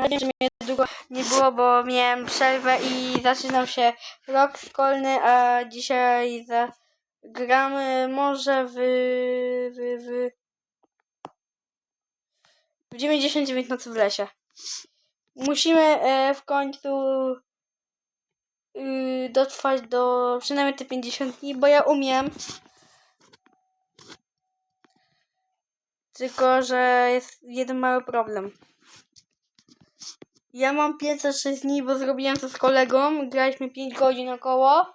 nadzieję, że mnie długo nie było, bo miałem przerwę i zaczynał się rok szkolny, a dzisiaj zagramy może w... w, w, w 99 nocy w lesie. Musimy e, w końcu y, dotrwać do przynajmniej te 50 dni, bo ja umiem. Tylko, że jest jeden mały problem. Ja mam 506 dni, bo zrobiłem to z kolegą. Graliśmy 5 godzin około.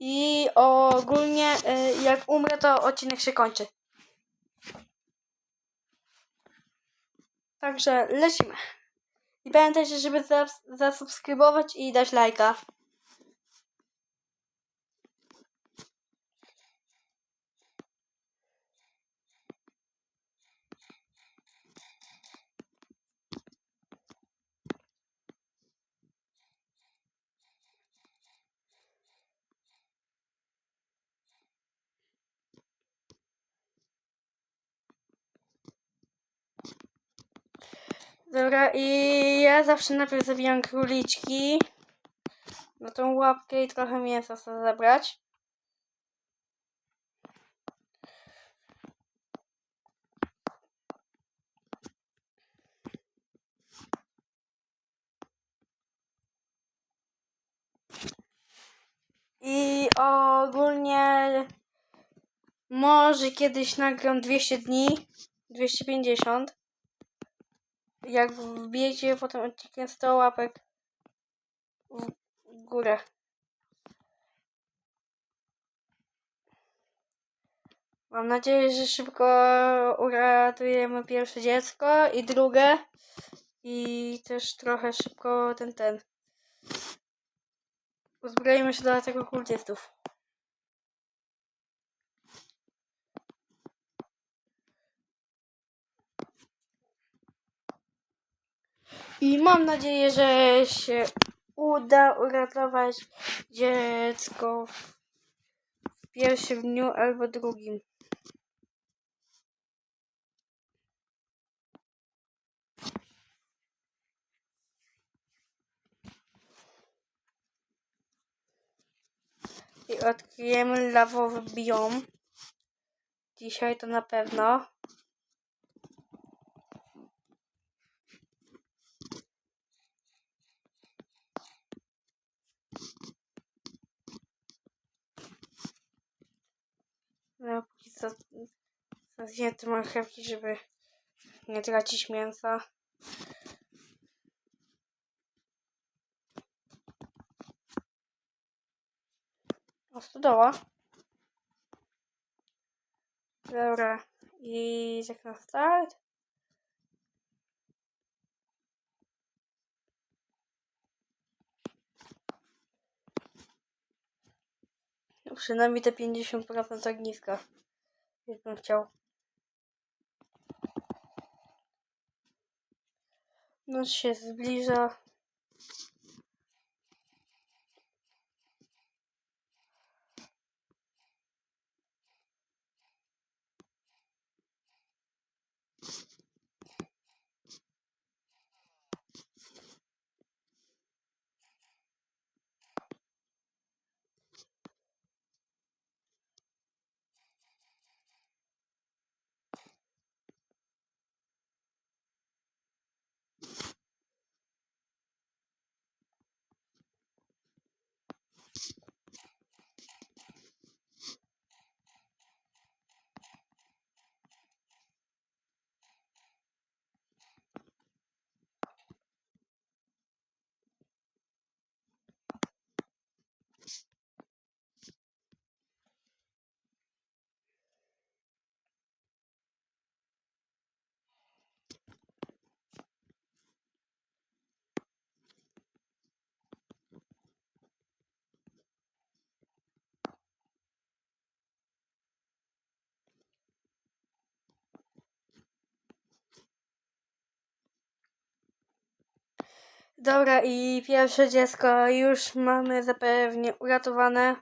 I ogólnie, y, jak umrę, to odcinek się kończy. Także lecimy. I pamiętajcie, żeby zas- zasubskrybować i dać lajka. Dobra, i ja zawsze najpierw zabijam króliczki. Na tą łapkę i trochę mięsa chcę zebrać. I ogólnie może kiedyś nagram 200 dni, 250 jak wbijecie potem odcinkiem 100 łapek w górę. Mam nadzieję, że szybko uratujemy pierwsze dziecko i drugie. I też trochę szybko ten, ten. Uzbroimy się do tego kultystów. I mam nadzieję, że się uda uratować dziecko w pierwszym dniu albo drugim. I odkryjemy lawowy biom. Dzisiaj to na pewno. Zjem te marchewki, żeby nie tracić mięsa. O, stodoła. Dobra. I tak na start. No, przynajmniej te 50% ogniska. Jakbym chciał. Noc się zbliża. Dobra, i pierwsze dziecko już mamy zapewne uratowane.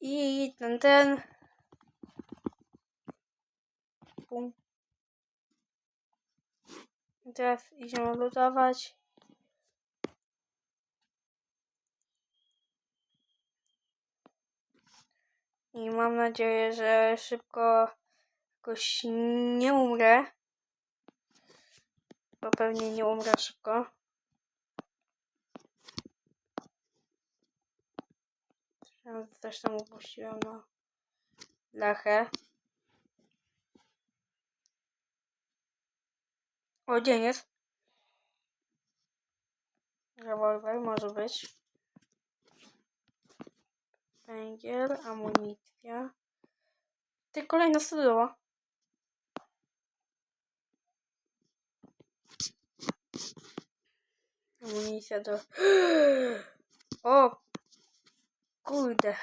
I ten, ten. Pum. Teraz idziemy lutować. I mam nadzieję, że szybko jakoś nie umrę. Bo pewnie nie umrę szybko. Też tam upuściłem na lachę. O, dzień jest. Rewolwer może być. Węgiel, amunicja. Ty kolejna stodoła. Amunicja do... O! Kurde.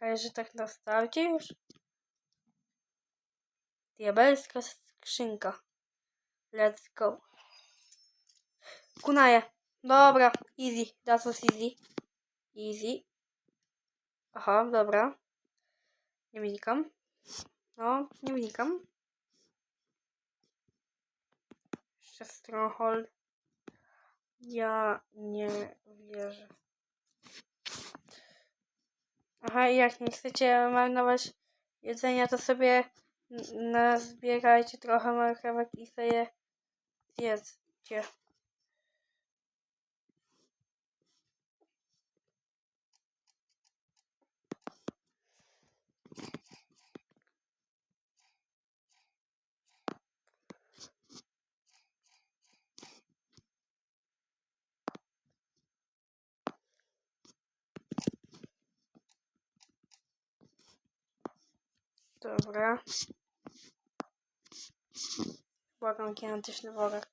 Ale że tak na starcie już? Diabelska skrzynka. Let's go. Kunaje. Dobra, easy. That was easy. Easy. Aha, dobra. Nie wnikam. No, nie wnikam. Jeszcze Stronghold. Ja nie wierzę. Aha, jak nie chcecie marnować jedzenia, to sobie nazbierajcie trochę marchewek i sobie zjedzcie. Dobra. Błagam, gigantyczny worek.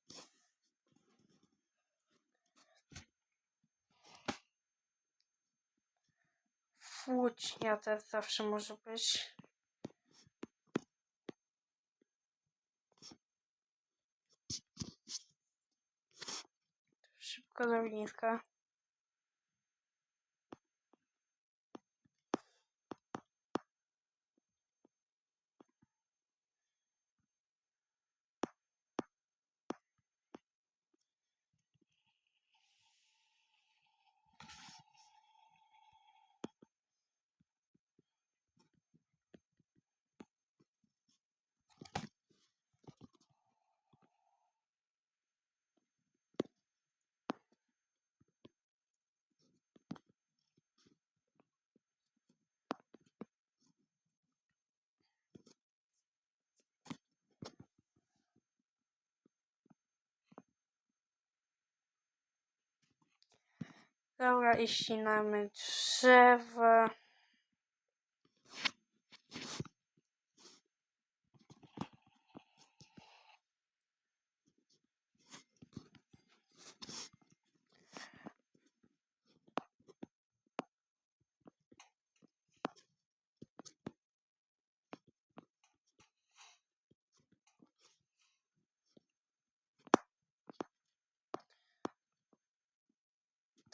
Włócznia też zawsze może być. Szybko do ogniska. Dobra, i ścinamy drzewo.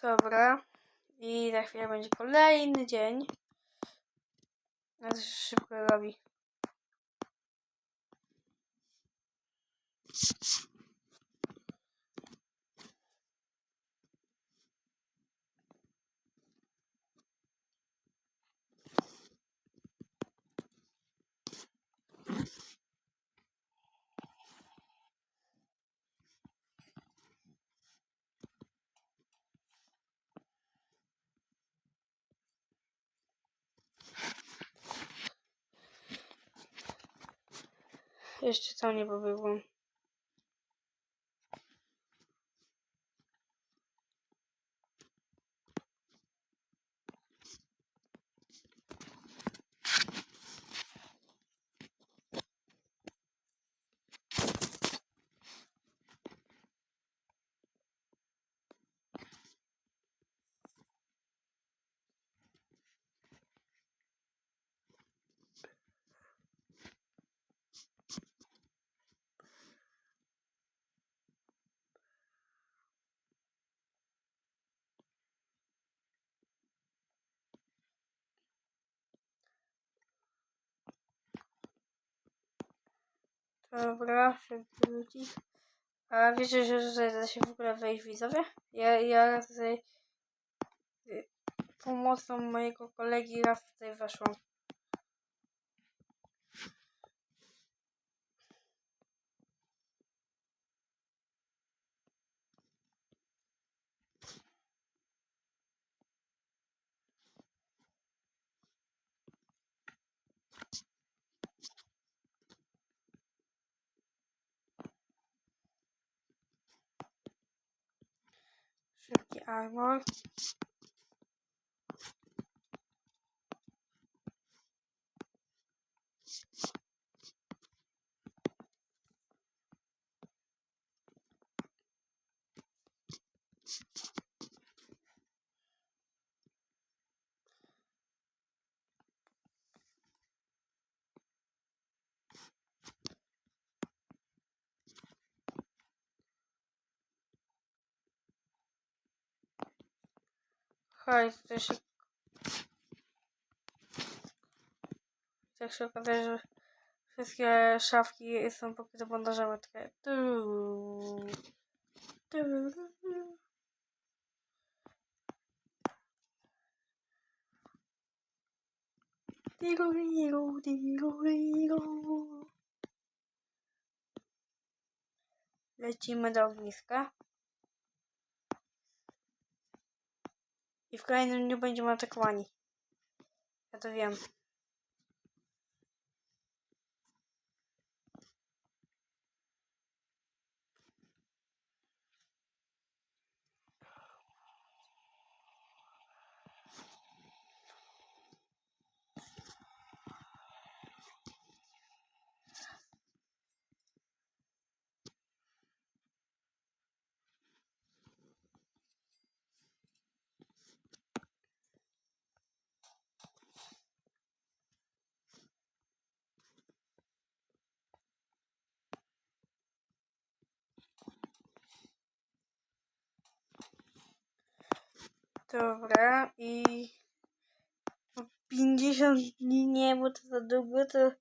Dobra. I za chwilę będzie kolejny dzień. Nas szybko robi. Jeszcze tam nie pobiegłem. Dobra, ludzi. A wiecie, że tutaj da się w ogóle wejść widzowie? Ja, ja tutaj y, pomocą mojego kolegi raz tutaj weszłam. Szybki armor. Chodź, to się... Tak się okazuje, że wszystkie szafki są pokryte bandażami. Takie... tu, tu. Digo, digo, digo, digo. Lecimy do ogniska. I w kolejnym dniu będziemy atakowani. Ja to wiem. Dobra, i 50 dni nie, bo to za długo, to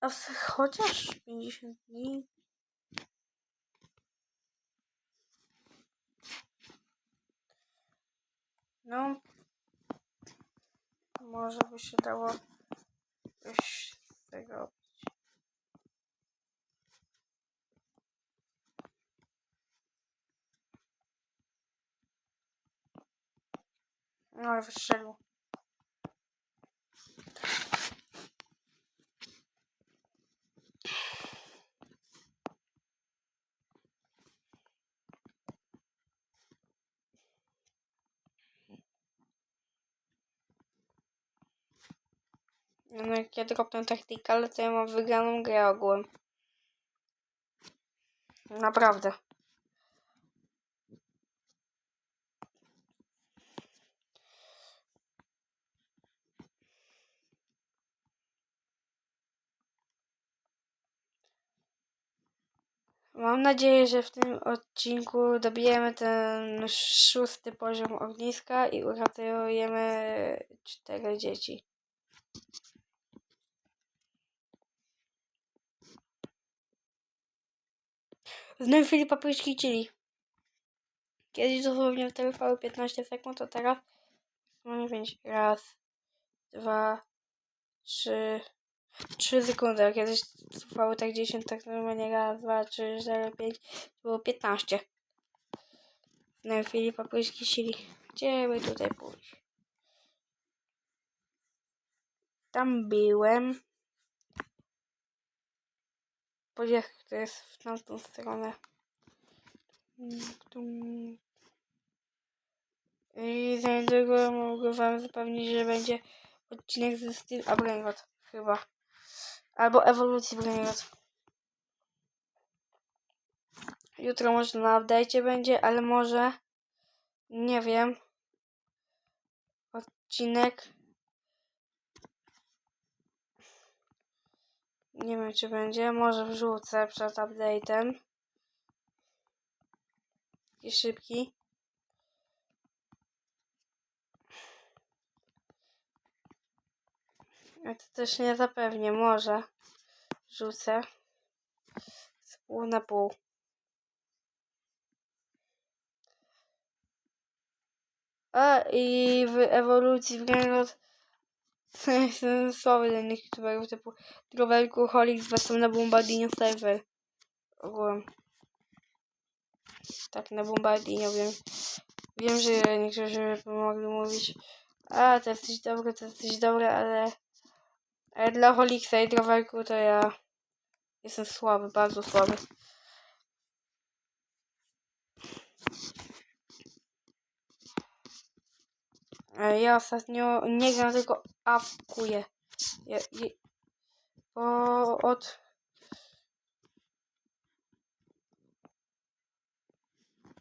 a chociaż 50 dni. No, może by się dało coś z tego No, ale wystrzelił. No, jak ja dropnę taktykalę, to ja mam wygraną grę ogółem. Naprawdę. Mam nadzieję, że w tym odcinku dobijemy ten szósty poziom ogniska i uratujemy cztery dzieci. Znów chwili papryczki chili. Kiedyś dosłownie trwały 15 sekund, a teraz mamy 5. Raz, dwa, trzy, trzy sekundy. A kiedyś trwały tak 10, tak normalnie raz, dwa, trzy, cztery, pięć. To było 15. Na chwili papryczki chili. Gdzie by tutaj pójść? Tam byłem. Podziech, to jest w tamtą stronę. I za niedługo mogę wam zapewnić, że będzie odcinek ze Steel a Brainrot, chyba. Albo ewolucji Brainrot. Jutro może na update'cie będzie, ale może nie wiem. Odcinek. Nie wiem czy będzie. Może wrzucę przed update'em. Taki szybki. Ja to też nie zapewnię. Może wrzucę. Z pół na pół. A i w ewolucji względem jestem słaby dla innych youtuberów typu Drowerku, Holik, zwracam na Bombardino serwer. Ogółem. Tak, na Bombardino wiem. Wiem, że niektórzy mogli mówić a, to jesteś dobry, to jesteś dobry, ale... Ale dla Holiksa i Drowerku to ja... Jestem słaby, bardzo słaby. Ja ostatnio nie gram, tylko awkuję. Ja, ja, bo od...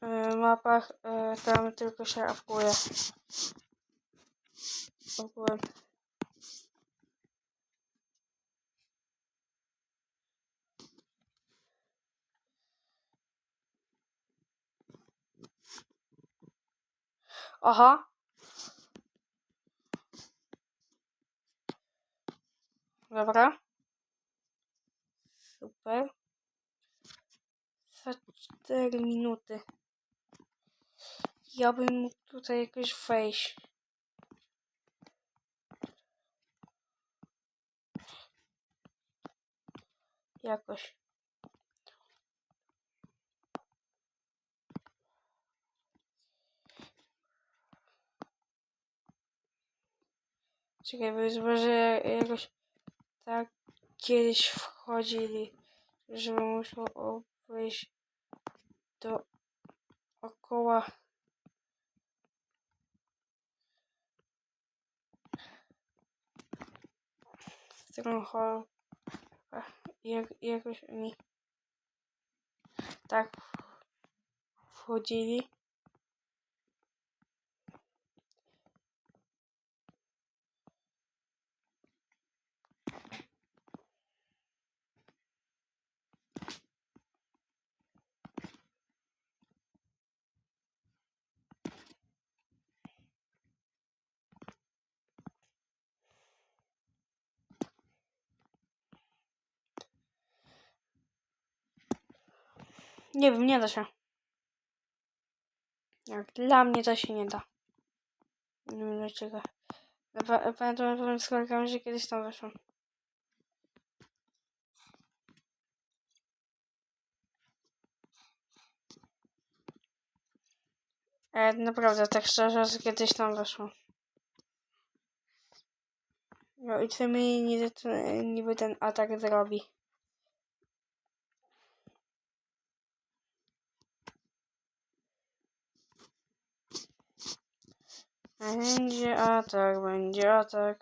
e, mapach e, tam tylko się awkuje. Ogółem. Aha. Dobra. Super. Za 4 minuty. Ja bym mógł tutaj jakoś wejść. Jakoś. Czekaj, jest może jakoś tak kiedyś wchodzili, żeby musiał obejść do okoła Stronghold. Jak, jakoś oni tak wchodzili. Nie wiem, nie da się. Jak dla mnie to się nie da. Nie wiem dlaczego. Pamiętam, z kolegami, że kiedyś tam weszłam. E, naprawdę, tak szczerze, że kiedyś tam weszłam. No i co mi niby ten atak zrobi? Będzie atak, będzie atak.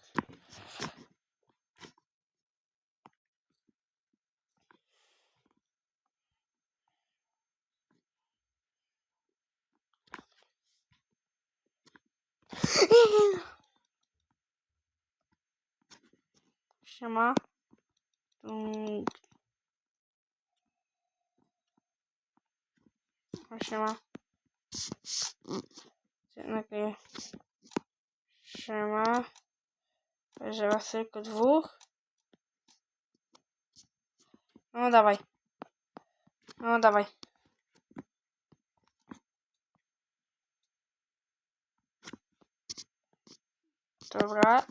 Siema. Mm. Siema. Okej. Siema. Że was tylko dwóch. No dawaj. No dawaj. Dobra.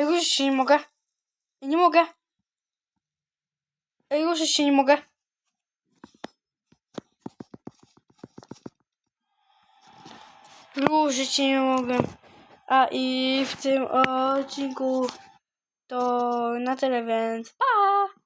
Ej, ruszyć się nie mogę. Nie mogę. Ej, ruszyć się nie mogę. Ruszyć się nie mogę. A i w tym odcinku to na tyle, więc pa!